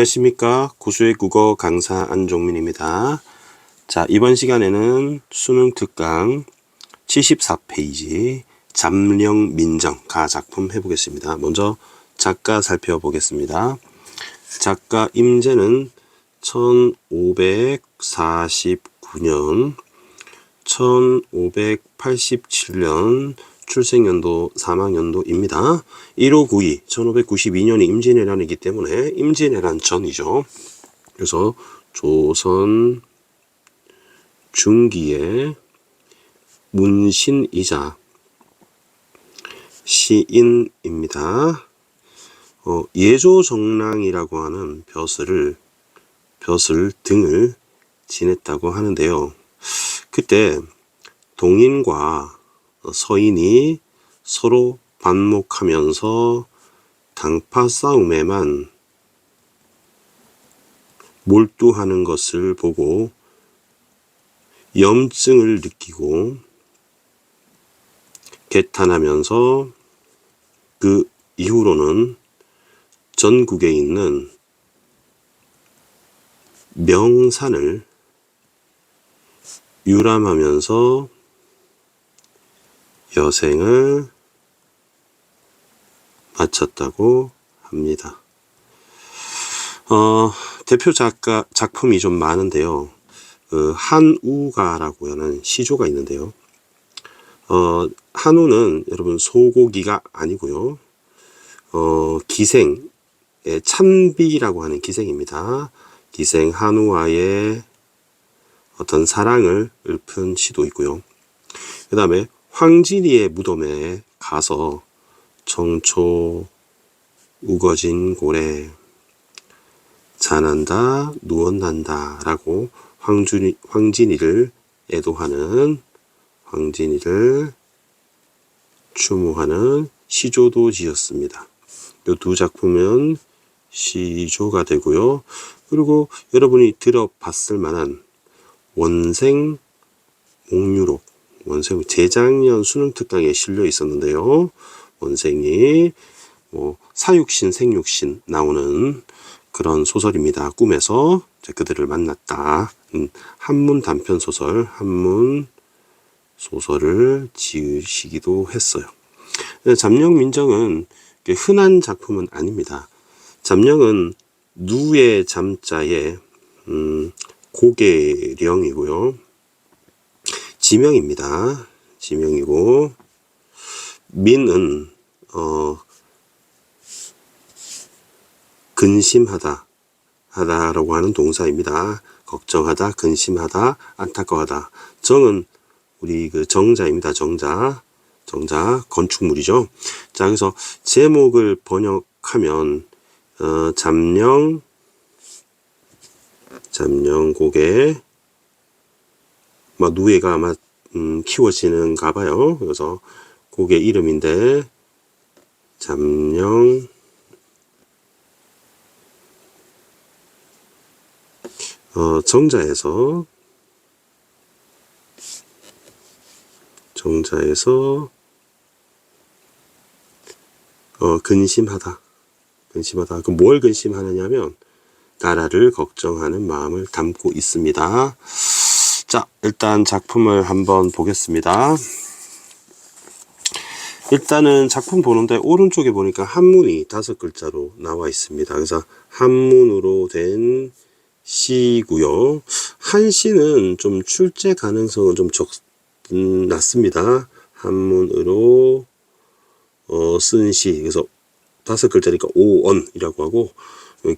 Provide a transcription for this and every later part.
안녕하십니까 구수의 국어 강사 안종민입니다. 자 이번 시간에는 수능 특강 74페이지 잠령 민정 가 작품 해보겠습니다. 먼저 작가 살펴보겠습니다. 작가 임제는 1549년 1587년 출생연도 사망연도입니다. 1592, 1592년이 임진왜란이기 때문에 임진왜란 전이죠. 그래서 조선 중기의 문신이자 시인입니다. 어, 예조정랑이라고 하는 벼슬을 벼슬 등을 지냈다고 하는데요. 그때 동인과 서인이 서로 반목하면서 당파 싸움에만 몰두하는 것을 보고 염증을 느끼고 개탄하면서 그 이후로는 전국에 있는 명산을 유람하면서 여생을 마쳤다고 합니다. 어, 대표 작가 작품이 좀 많은데요. 그 한우가라고 하는 시조가 있는데요. 어, 한우는 여러분 소고기가 아니고요. 어, 기생, 의 찬비라고 하는 기생입니다. 기생 한우와의 어떤 사랑을 읊은 시도 있고요. 그 다음에 황진이의 무덤에 가서 정초 우거진 고래 자난다 누웠난다 라고 황준이, 황진이를 애도하는 황진이를 추모하는 시조도 지었습니다. 이 두 작품은 시조가 되고요. 그리고 여러분이 들어봤을 만한 원생 옥류록 원생 재작년 수능 특강에 실려 있었는데요. 원생이 뭐 사육신 생육신 나오는 그런 소설입니다. 꿈에서 그들을 만났다. 음, 한문 단편 소설, 한문 소설을 지으시기도 했어요. 잠령 민정은 흔한 작품은 아닙니다. 잠령은 누의 잠자에 음, 고개령이고요. 지명입니다. 지명이고 민은 어, 근심하다 하다라고 하는 동사입니다. 걱정하다, 근심하다, 안타까워하다. 정은 우리 그 정자입니다. 정자. 정자 건축물이죠. 자, 그래서 제목을 번역하면 어, 잠령 잠령 고개 뭐 누에가 아마 음, 키워지는가 봐요. 그래서 고개 이름인데 잠령 어, 정자에서 정자에서 어, 근심하다. 근심하다. 그 뭘 근심하느냐면 나라를 걱정하는 마음을 담고 있습니다. 자, 일단 작품을 한번 보겠습니다. 일단은 작품 보는데 오른쪽에 보니까 한문이 다섯 글자로 나와 있습니다. 그래서 한문으로 된 시고요. 한시는 좀 출제 가능성은 좀 적, 음, 낮습니다. 한문으로 어, 쓴 시. 그래서 다섯 글자니까 오언이라고 하고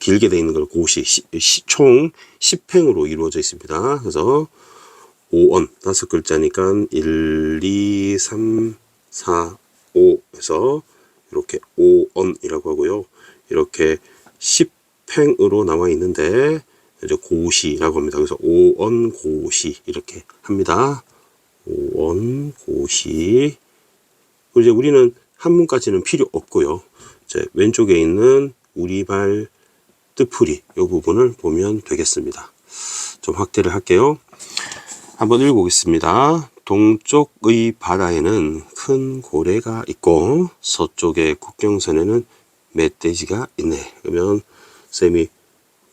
길게 되어 있는 걸 고시 시, 시, 총 10행으로 이루어져 있습니다. 그래서 5원 다섯 글자니까 1, 2, 3, 4, 5 해서 이렇게 5원이라고 하고요. 이렇게 10행으로 나와 있는데 이제 고시라고 합니다. 그래서 5원 고시 이렇게 합니다. 5원 고시 이제 우리는 한문까지는 필요 없고요. 이제 왼쪽에 있는 우리발 뜻풀이 이 부분을 보면 되겠습니다. 좀 확대를 할게요. 한번 읽어보겠습니다. 동쪽의 바다에는 큰 고래가 있고 서쪽의 국경선에는 멧돼지가 있네. 그러면 쌤이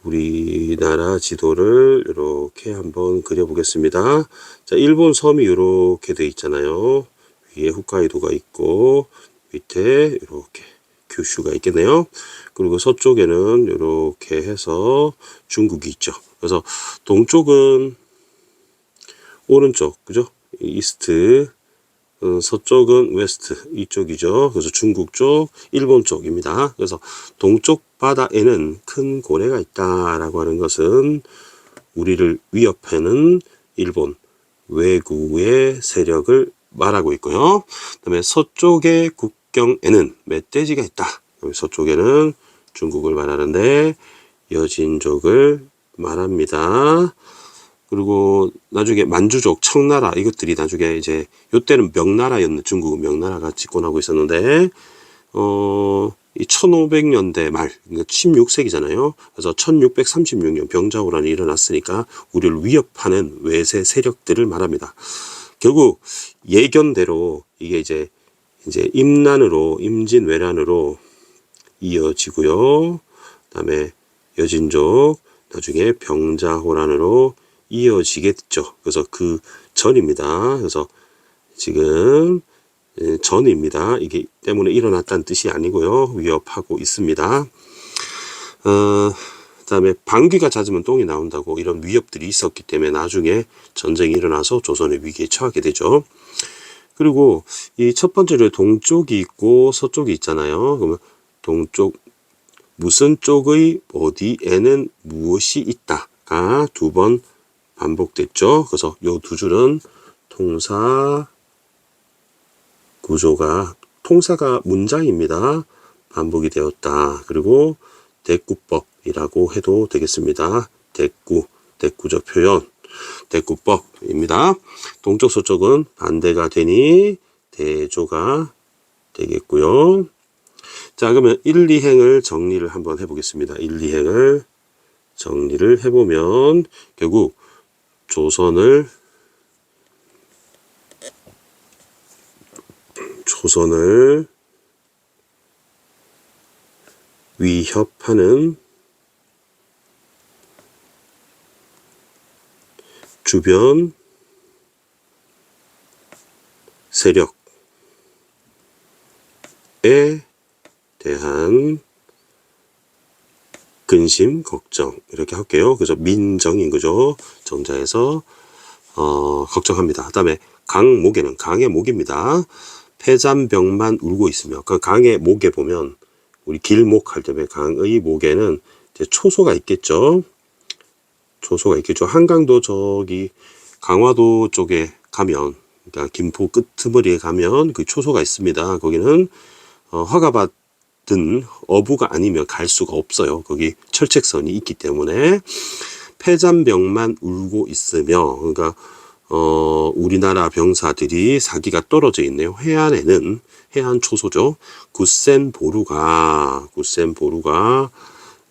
우리나라 지도를 이렇게 한번 그려보겠습니다. 자, 일본 섬이 이렇게 돼 있잖아요. 위에 홋카이도가 있고 밑에 이렇게 규슈가 있겠네요. 그리고 서쪽에는 이렇게 해서 중국이 있죠. 그래서 동쪽은 오른쪽, 그죠? 이스트, 어, 서쪽은 웨스트 이쪽이죠. 그래서 중국 쪽, 일본 쪽입니다. 그래서 동쪽 바다에는 큰 고래가 있다라고 하는 것은 우리를 위협하는 일본 외구의 세력을 말하고 있고요. 그다음에 서쪽의 국경에는 멧돼지가 있다. 서쪽에는 중국을 말하는데 여진족을 말합니다. 그리고 나중에 만주족, 청나라 이것들이 나중에 이제 요때는 명나라였는 중국은 명나라가 집권하고 있었는데 어, 이 1500년대 말, 그러니까 16세기잖아요. 그래서 1636년 병자호란이 일어났으니까 우리를 위협하는 외세 세력들을 말합니다. 결국 예견대로 이게 이제 이제 임난으로 임진왜란으로 이어지고요. 그다음에 여진족 나중에 병자호란으로 이어지겠죠. 그래서 그 전입니다. 그래서 지금 예, 전입니다. 이게 때문에 일어났다는 뜻이 아니고요. 위협하고 있습니다. 어, 그다음에 방귀가 잦으면 똥이 나온다고 이런 위협들이 있었기 때문에 나중에 전쟁이 일어나서 조선의 위기에 처하게 되죠. 그리고 이 첫 번째로 동쪽이 있고 서쪽이 있잖아요. 그러면 동쪽 무슨 쪽의 어디에는 무엇이 있다가 두번 반복됐죠. 그래서 요 두 줄은 통사 구조가 통사가 문장입니다. 반복이 되었다. 그리고 대꾸법이라고 해도 되겠습니다. 대꾸, 대꾸적 표현, 대꾸법입니다. 동쪽 서쪽은 반대가 되니 대조가 되겠고요. 자, 그러면 1, 2행을 정리를 한번 해보겠습니다. 1, 2행을 정리를 해보면 결국 조선을 조선을 위협하는 주변 세력에 대한 근심, 걱정 이렇게 할게요. 그래서 민정인 거죠. 정자에서 어, 걱정합니다. 그다음에 강목에는 강의 목입니다. 폐잔병만 울고 있으며 그 강의 목에 보면 우리 길목 할때 강의 목에는 이제 초소가 있겠죠. 초소가 있겠죠. 한강도 저기 강화도 쪽에 가면 그러니까 김포 끄트머리에 가면 그 초소가 있습니다. 거기는 어, 허가받 은 어부가 아니면 갈 수가 없어요. 거기 철책선이 있기 때문에 폐잔병만 울고 있으며 그러니까 어, 우리나라 병사들이 사기가 떨어져 있네요. 해안에는 해안 초소죠. 굳센 보루가 굳센 보루가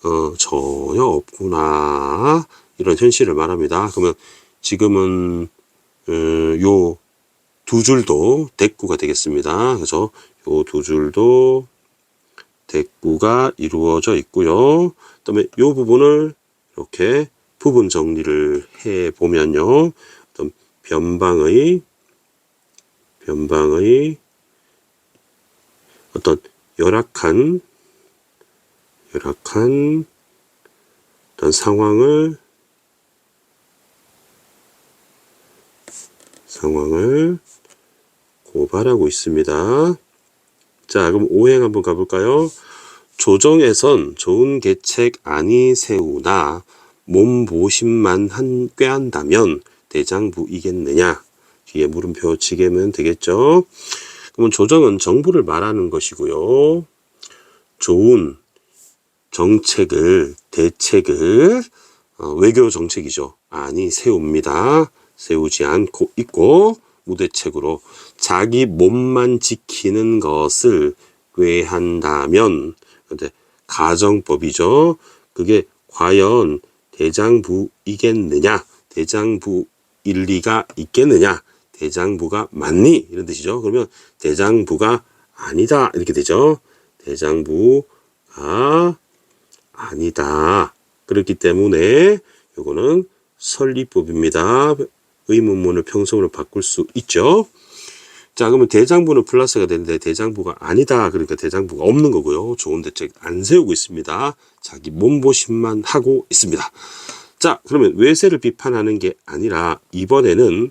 어, 전혀 없구나 이런 현실을 말합니다. 그러면 지금은 어, 요두 줄도 대꾸가 되겠습니다. 그래서 요 두 줄도 대꾸가 이루어져 있고요. 그 다음에 요 부분을 이렇게 부분 정리를 해 보면요. 어떤 변방의 변방의 어떤 열악한 열악한 어떤 상황을 상황을 고발하고 있습니다. 자, 그럼 오행 한번 가볼까요? 조정에선 좋은 계책 아니 세우나 몸보심만 한 꾀한다면 대장부이겠느냐? 뒤에 물음표 치게면 되겠죠. 그러면 조정은 정부를 말하는 것이고요. 좋은 정책을 대책을 어, 외교 정책이죠. 아니 세웁니다. 세우지 않고 있고 무대책으로 자기 몸만 지키는 것을 꾀한다면 근데 가정법이죠. 그게 과연 대장부이겠느냐? 대장부 일리가 있겠느냐? 대장부가 맞니? 이런 뜻이죠. 그러면 대장부가 아니다. 이렇게 되죠. 대장부가 아니다. 그렇기 때문에 요거는 설리법입니다. 의문문을 평성으로 바꿀 수 있죠. 자, 그러면 대장부는 플러스가 되는데 대장부가 아니다. 그러니까 대장부가 없는 거고요. 좋은 대책 안 세우고 있습니다. 자기 몸보심만 하고 있습니다. 자, 그러면 외세를 비판하는 게 아니라 이번에는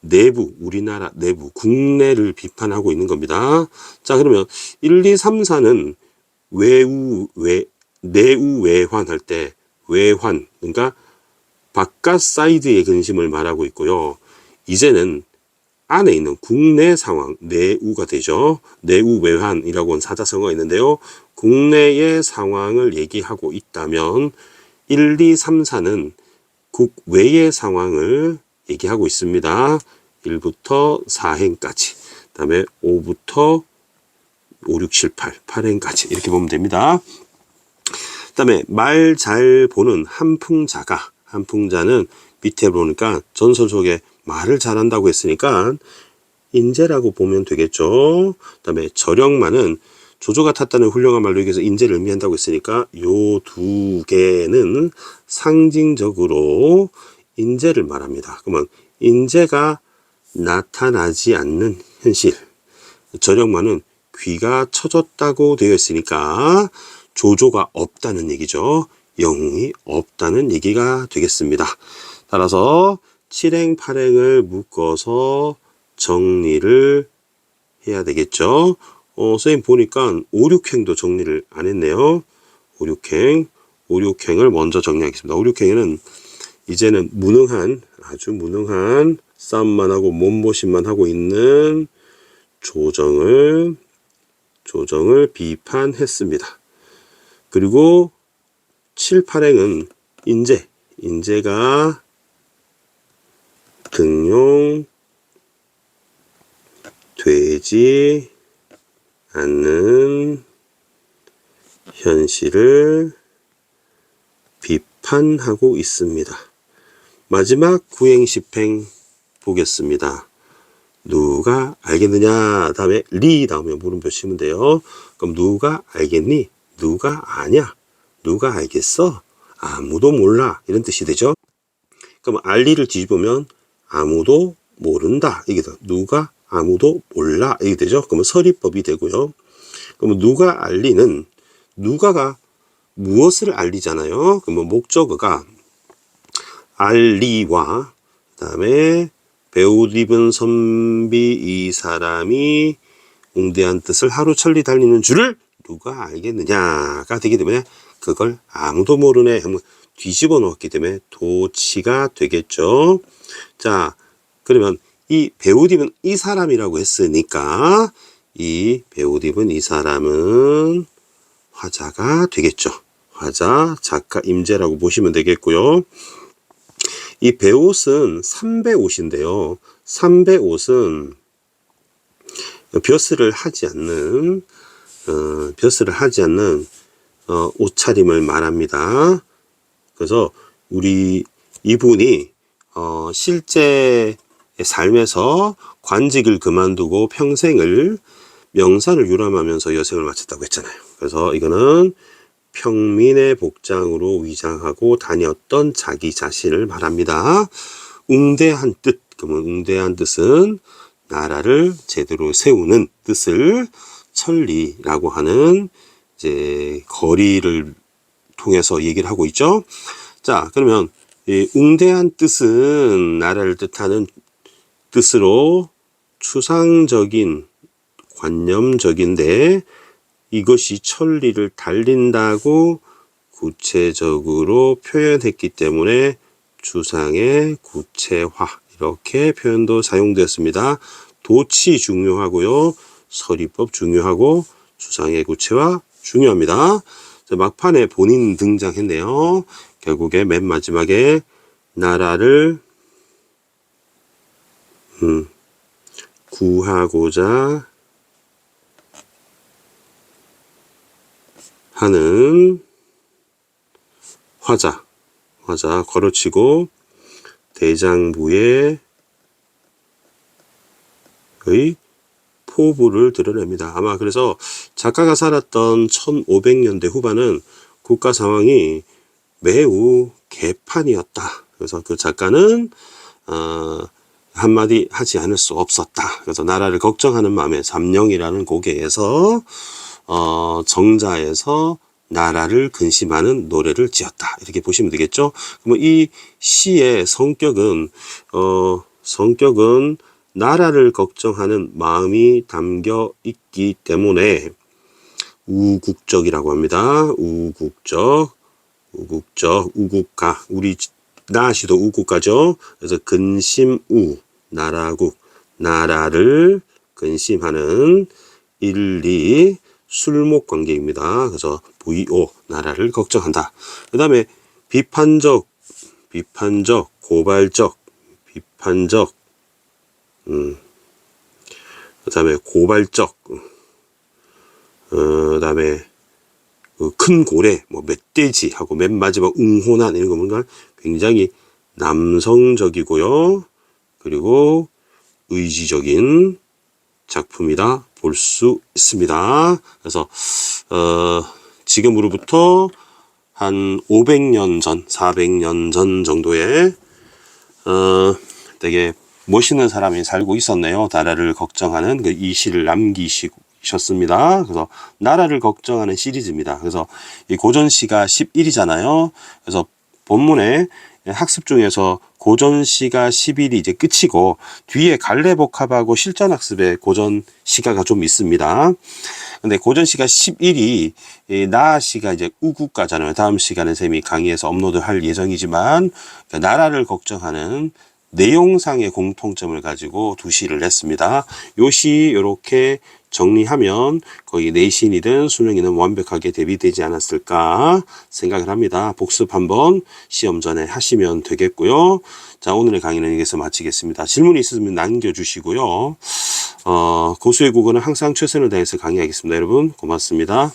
내부, 우리나라 내부, 국내를 비판하고 있는 겁니다. 자, 그러면 1, 2, 3, 4는 외우, 외, 내우 외환할 때 외환, 그러니까 바깥 사이드의 근심을 말하고 있고요. 이제는 안에 있는 국내 상황, 내우가 되죠. 내우 외환이라고 하는 사자성어가 있는데요. 국내의 상황을 얘기하고 있다면 1, 2, 3, 4는 국외의 상황을 얘기하고 있습니다. 1부터 4행까지. 그 다음에 5부터 5, 6, 7, 8, 8행까지. 이렇게 보면 됩니다. 그 다음에 말 잘 보는 한풍자가, 한풍자는 밑에 보니까 전설 속에 말을 잘한다고 했으니까 인재라고 보면 되겠죠. 그 다음에 저령만은 조조가 탔다는 훌륭한 말로 여기서 인재를 의미한다고 했으니까 요 두 개는 상징적으로 인재를 말합니다. 그러면 인재가 나타나지 않는 현실. 저령만은 귀가 쳐졌다고 되어 있으니까 조조가 없다는 얘기죠. 영웅이 없다는 얘기가 되겠습니다. 따라서 7행, 8행을 묶어서 정리를 해야 되겠죠. 어, 선생님 보니까 5, 6행도 정리를 안 했네요. 5, 6행, 5, 6행을 먼저 정리하겠습니다. 5, 6행에는 이제는 무능한, 아주 무능한 싸움만 하고 몸보심만 하고 있는 조정을, 조정을 비판했습니다. 그리고 7, 8행은 인재, 인재가 등용 되지 않는 현실을 비판하고 있습니다. 마지막 구행십행 보겠습니다. 누가 알겠느냐 다음에 리 다음에 물음표 치면 돼요. 그럼 누가 알겠니? 누가 아냐? 누가 알겠어? 아무도 몰라 이런 뜻이 되죠. 그럼 알리를 뒤집으면 아무도 모른다 이게 돼. 누가 아무도 몰라 이게 되죠. 그러면 서리법이 되고요. 그러면 누가 알리는 누가가 무엇을 알리잖아요. 그러면 목적어가 알리와 그다음에 배옷 입은 선비 이 사람이 웅대한 뜻을 하루 천리 달리는 줄을 누가 알겠느냐가 되기 때문에 그걸 아무도 모르네 하면 뒤집어 놓았기 때문에 도치가 되겠죠. 자, 그러면 이 배옷 입은 이 사람이라고 했으니까 이 배옷 입은 이 사람은 화자가 되겠죠. 화자, 작가, 임재라고 보시면 되겠고요. 이 배옷은 삼배옷인데요. 삼배옷은 벼슬을 하지 않는 어, 벼슬을 하지 않는 어, 옷차림을 말합니다. 그래서 우리 이분이 어, 실제 삶에서 관직을 그만두고 평생을 명산을 유람하면서 여생을 마쳤다고 했잖아요. 그래서 이거는 평민의 복장으로 위장하고 다녔던 자기 자신을 말합니다. 웅대한 뜻, 그러면 웅대한 뜻은 나라를 제대로 세우는 뜻을 천리라고 하는 이제 거리를 통해서 얘기를 하고 있죠. 자, 그러면 이 웅대한 뜻은 나라를 뜻하는 뜻으로 추상적인 관념적인데 이것이 천리를 달린다고 구체적으로 표현했기 때문에 추상의 구체화 이렇게 표현도 사용되었습니다. 도치 중요하고요. 서리법 중요하고 추상의 구체화 중요합니다. 막판에 본인 등장했네요. 결국에 맨 마지막에 나라를 음, 구하고자 하는 화자, 화자 걸어치고 대장부의 의 포부를 드러냅니다. 아마 그래서 작가가 살았던 1500년대 후반은 국가 상황이 매우 개판이었다. 그래서 그 작가는 어, 한마디 하지 않을 수 없었다. 그래서 나라를 걱정하는 마음에 삼령이라는 곡에서 어, 정자에서 나라를 근심하는 노래를 지었다. 이렇게 보시면 되겠죠. 그러면 이 시의 성격은 어, 성격은 나라를 걱정하는 마음이 담겨 있기 때문에 우국적이라고 합니다. 우국적, 우국적, 우국가. 우리 나시도 우국가죠. 그래서 근심우, 나라국, 나라를 근심하는 일리 술목 관계입니다. 그래서 VO, 나라를 걱정한다. 그 다음에 비판적, 비판적, 고발적, 비판적, 음, 그 다음에 고발적, 어, 그 다음에 그큰 고래, 뭐 멧돼지 하고 맨 마지막 웅혼한 이런 거 뭔가 굉장히 남성적이고요. 그리고 의지적인 작품이다 볼 수 있습니다. 그래서 어, 지금으로부터 한 500년 전, 400년 전 정도에 어, 되게 멋있는 사람이 살고 있었네요. 나라를 걱정하는 그 이 시를 남기셨습니다. 그래서 나라를 걱정하는 시리즈입니다. 그래서 이 고전 시가 11이잖아요. 그래서 본문에 학습 중에서 고전 시가 11이 이제 끝이고 뒤에 갈래복합하고 실전 학습에 고전 시가가 좀 있습니다. 근데 고전 시가 11이 나 시가 이제 우국가잖아요. 다음 시간에 쌤이 강의에서 업로드할 예정이지만 그러니까 나라를 걱정하는 내용상의 공통점을 가지고 두 시를 냈습니다. 요시 이렇게 정리하면 거의 내신이든 수능이든 완벽하게 대비되지 않았을까 생각을 합니다. 복습 한번 시험 전에 하시면 되겠고요. 자 오늘의 강의는 여기서 마치겠습니다. 질문 있으면 남겨주시고요. 어, 고수의 국어는 항상 최선을 다해서 강의하겠습니다. 여러분 고맙습니다.